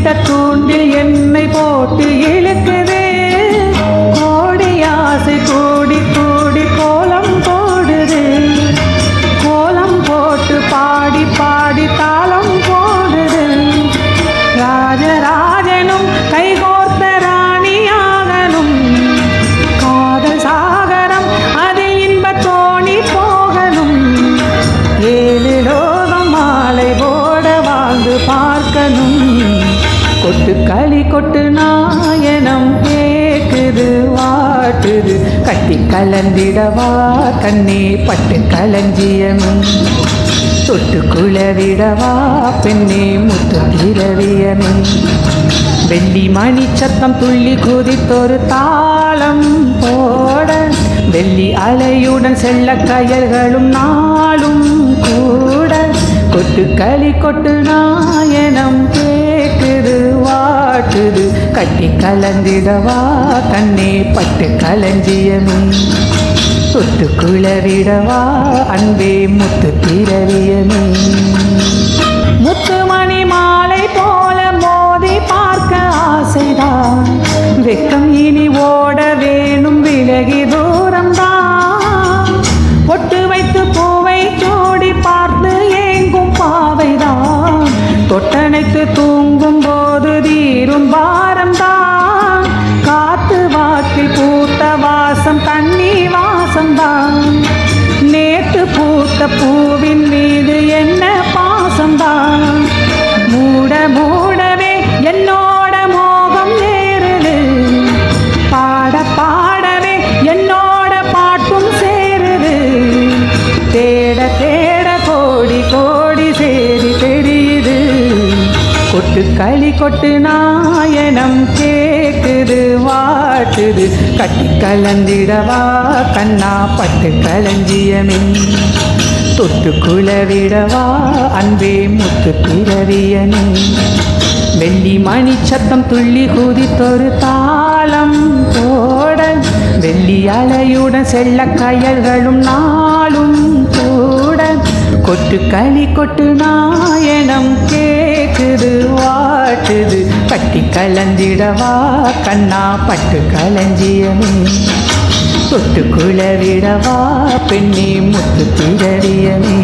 இட்ட தூண்டில் என்னை போட்டு இழுக்குதே. கோடி ஆசை கூடி கூடி கோலம் போடுது. கோலம் போட்டு பாடி பாடி தா கொட்டு களி கொட்டு நாயனம் கேட்குது வாட்டுது. கட்டி கலந்திடவா கண்ணே பட்டு களஞ்சியமே தொட்டு குளவிடவா பெண்ணே முத்து திரவியமே வெள்ளி மணி சத்தம் துள்ளி குதித்தொரு தாளம் போட வெள்ளி அலையுடன் செல்ல கயல்களும் நாளும் கூட. கொட்டு களி கொட்டு நாயனம் கேக்குது கட்டி கலந்திடவா? கண்ணே பட்டு களஞ்சியமே தொட்டு குளவிடவா அன்பே முத்து திரவியமே முத்துமணி மாலை போல மோதி பார்க்க ஆசைதான். வெக்கம் இனி ஓட வேணும் விலகி தூரம்தான். பொட்டு வைத்து பூவை சூடி பார்த்து ஏங்கும் பாவைதான். தொட்டணைத்து தூங்கும் போது தீரும் பாரம்தான். கொட்டு களி கொட்டு நாயனம் கேக்குது வாட்டுது. கட்டி கலந்திடவா கண்ணா பட்டு களஞ்சியமே தொட்டு குளவிடவா அன்பே முத்து பிறவியனே வெள்ளி மணி சத்தம் துள்ளி குதித்தொரு தாளம் போட வெள்ளி அலையுடன் செல்ல கயல்களும் நாளும் கூட கொட்டு களி கொட்டு நாயனம் கே வாட்டுது வாட்டுது. பட்டி கலந்திடவா கண்ணா பட்டு களஞ்சியமே தொட்டு குளவிடவா பெண்ணே முத்து திரவியமே